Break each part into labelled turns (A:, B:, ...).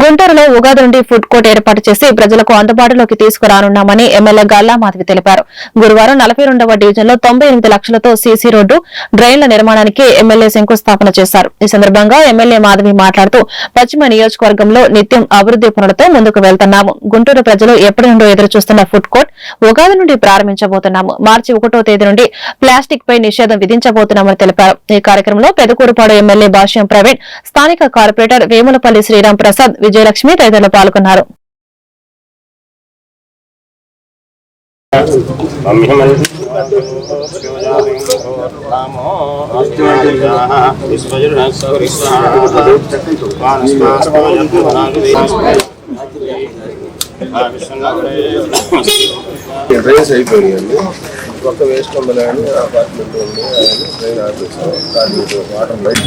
A: గుంటూరులో ఉగాది నుండి food court ఏర్పాటు చేసి ప్రజలకు అందుబాటులోకి తీసుకురానున్నామని ఎమ్మెల్యే గల్లా మాధవి తెలిపారు. గురువారం నలభై రెండవ డివిజన్లో తొంభై ఎనిమిది లక్షలతో సీసీ రోడ్డు డ్రైన్ల నిర్మాణానికి ఎమ్మెల్యే శంకుస్థాపన చేశారు. ఈ సందర్భంగా ఎమ్మెల్యే మాధవి మాట్లాడుతూ పశ్చిమ నియోజకవర్గంలో నిత్యం అభివృద్ది పనులతో ముందుకు వెళ్తున్నాము. గుంటూరు ప్రజలు ఎప్పటి నుండో ఎదురు చూస్తున్న ఫుడ్ కోర్ట్ ఉగాది నుండి ప్రారంభించబోతున్నాము. మార్చి ఒకటో తేదీ నుండి ప్లాస్టిక్ పై నిషేధం విధించబోతున్నామని తెలిపారు. ఈ కార్యక్రమంలో పెదకూరుపాడు ఎమ్మెల్యే భాష్యం ప్రవీణ్ స్థానిక కార్పొరేటర్ వేములపల్లి శ్రీరామ్ ప్రసాద్ విజయలక్ష్మి తదితరులు పాల్గొన్నారు.
B: డ్రైన్స్ అయిపోయినాయండి ఒక వేస్ట్ ఉందని అపార్ట్మెంట్ ఉంది ఆయన ట్రైన్ ఆపేసాం దాని వాటర్ లైట్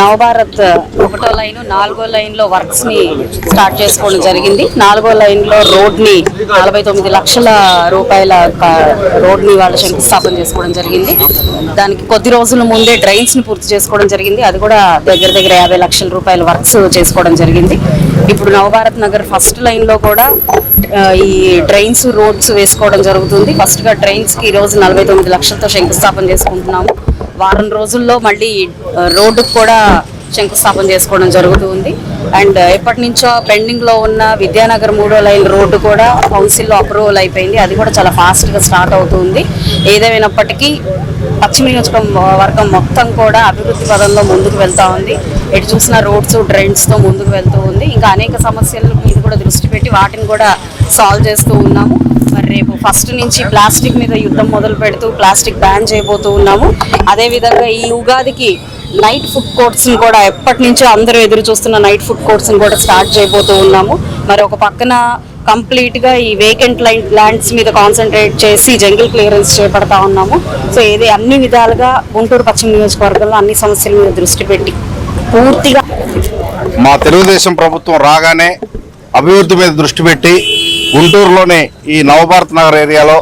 C: నవభారత్ ఒకటో లైన్ నాలుగో లైన్లో వర్క్స్ని స్టార్ట్ చేసుకోవడం జరిగింది. నాలుగో లైన్లో రోడ్ని నలభై తొమ్మిది లక్షల రూపాయల రోడ్ని వాళ్ళు శంకుస్థాపన చేసుకోవడం జరిగింది. దానికి కొద్ది రోజుల ముందే డ్రైన్స్ని పూర్తి చేసుకోవడం జరిగింది. అది కూడా దగ్గర దగ్గర యాభై లక్షల రూపాయల వర్క్స్ చేసుకోవడం జరిగింది. ఇప్పుడు నవభారత్ నగర్ ఫస్ట్ లైన్లో కూడా ఈ డ్రైన్స్ రోడ్స్ వేసుకోవడం జరుగుతుంది. ఫస్ట్గా డ్రైన్స్కి ఈ రోజు నలభై తొమ్మిది లక్షలతో శంకుస్థాపన చేసుకుంటున్నాము. వారం రోజుల్లో మళ్ళీ రోడ్డుకు కూడా శంకుస్థాపన చేసుకోవడం జరుగుతుంది. అండ్ ఎప్పటి నుంచో పెండింగ్లో ఉన్న విద్యానగర్ మూడో లైన్ రోడ్డు కూడా కౌన్సిల్లో అప్రూవల్ అయిపోయింది. అది కూడా చాలా ఫాస్ట్గా స్టార్ట్ అవుతుంది. ఏదేమైనప్పటికీ పశ్చిమ నియోజకవర్గం మొత్తం కూడా అభివృద్ధి పదంలో ముందుకు వెళ్తూ ఉంది. ఎటు చూసిన రోడ్స్ డ్రైన్స్తో ముందుకు వెళ్తూ ఉంది. ఇంకా అనేక సమస్యల మీద కూడా దృష్టి పెట్టి వాటిని కూడా సాల్వ్ చేస్తూ ఉన్నాము. మరి రేపు ఫస్ట్ నుంచి ప్లాస్టిక్ మీద యుద్ధం మొదలు పెడుతూ ప్లాస్టిక్ బ్యాన్ చేయబోతూ ఉన్నాము. అదే విధంగా ఈ ఉగాదికి నైట్ ఫుడ్ కోర్ట్స్ని కూడా ఎప్పటి నుంచో అందరూ ఎదురు చూస్తున్న నైట్ ఫుడ్ కోర్ట్స్ని కూడా స్టార్ట్ చేయబోతూ ఉన్నాము. మరి ఒక పక్కన కంప్లీట్గా ఈ వేకెంట్ లైన్ ల్యాండ్స్ మీద కాన్సన్ట్రేట్ చేసి జంగిల్ క్లియరెన్స్ చేపడతా ఉన్నాము. సో ఇది అన్ని విధాలుగా గుంటూరు పశ్చిమ నియోజకవర్గంలో అన్ని సమస్యల మీద దృష్టి పెట్టి పూర్తిగా
D: మా తెలుగుదేశం ప్రభుత్వం రాగానే అభివృద్ధి మీద దృష్టి పెట్టి గుంటూరులోని ఈ నవభారత్ నగర్ ఏరియాలో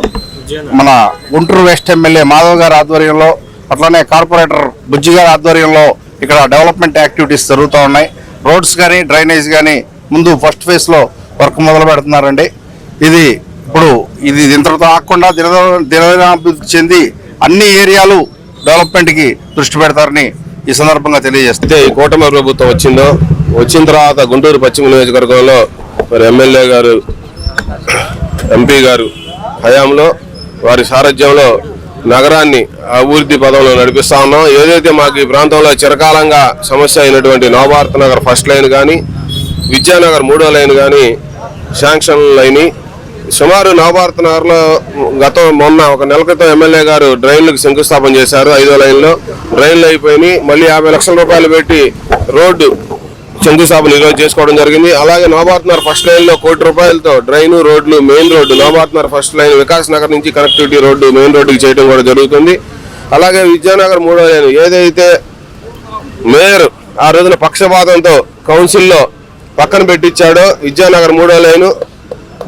D: మన గుంటూరు వెస్ట్ ఎమ్మెల్యే మాధవ్ గారి ఆధ్వర్యంలో అట్లనే కార్పొరేటర్ బుజ్జి గారి ఆధ్వర్యంలో ఇక్కడ డెవలప్మెంట్ యాక్టివిటీస్ జరుగుతూ ఉన్నాయి. రోడ్స్ కానీ డ్రైనేజ్ కానీ ముందు ఫస్ట్ ఫేజ్లో వర్క్ మొదలు పెడుతున్నారండి. ఇది ఇప్పుడు ఇది ఇంతటితో ఆకుండా దిన దినదినాభివృద్ధి చెంది అన్ని ఏరియాలు డెవలప్మెంట్కి దృష్టి పెడతారని ఈ సందర్భంగా
B: తెలియజేస్తే ఈ కూటమి ప్రభుత్వం వచ్చిందో వచ్చిన తర్వాత గుంటూరు పశ్చిమ నియోజకవర్గంలో మరి ఎమ్మెల్యే గారు ఎంపీ గారు హయాంలో వారి సారథ్యంలో నగరాన్ని అభివృద్ధి పదంలో నడిపిస్తా ఉన్నాం. ఏదైతే మాకు ఈ ప్రాంతంలో చిరకాలంగా సమస్య అయినటువంటి నవభారత నగర్ ఫస్ట్ లైన్ కానీ విద్యానగర్ మూడో లైన్ కానీ శాంక్షన్ లైన్ సుమారు నవభారత నగర్లో గత మొన్న ఒక నెల క్రితం ఎమ్మెల్యే గారు డ్రైన్లకు శంకుస్థాపన చేశారు. ఐదో లైన్లో డ్రైన్లు అయిపోయినాయి. మళ్ళీ యాభై లక్షల రూపాయలు పెట్టి రోడ్డు శంకుస్థాపన నిర్వహణ చేసుకోవడం జరిగింది. అలాగే నోబార్త్నర్ ఫస్ట్ లైన్లో కోటి రూపాయలతో డ్రైన్ రోడ్లు మెయిన్ రోడ్డు నోబార్త్నర్ ఫస్ట్ లైన్ వికాస్ నగర్ నుంచి కనెక్టివిటీ రోడ్డు మెయిన్ రోడ్డుకి చేయడం కూడా జరుగుతుంది. అలాగే విద్యానగర్ మూడో లైన్ ఏదైతే మేయర్ ఆ రోజున పక్షపాతంతో కౌన్సిల్లో పక్కన పెట్టించాడో విద్యానగర్ మూడో లైను.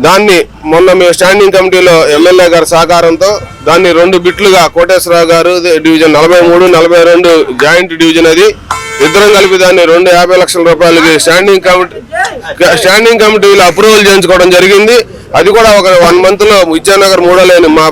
B: దాన్ని మొన్న మేము స్టాండింగ్ కమిటీలో ఎమ్మెల్యే గారి సహకారంతో దాన్ని రెండు బిట్లుగా కోటేశ్వరరావు గారు డివిజన్ నలభై మూడు నలభై రెండు జాయింట్ డివిజన్ అది. ఇద్దరం కలిపి దాన్ని రెండు యాభై లక్షల రూపాయలకి స్టాండింగ్ కమిటీ స్టాండింగ్ కమిటీలో అప్రూవల్ చేయించుకోవడం జరిగింది. అది కూడా ఒక వన్ మంత్లో విద్యానగర్ మూడో లేని మా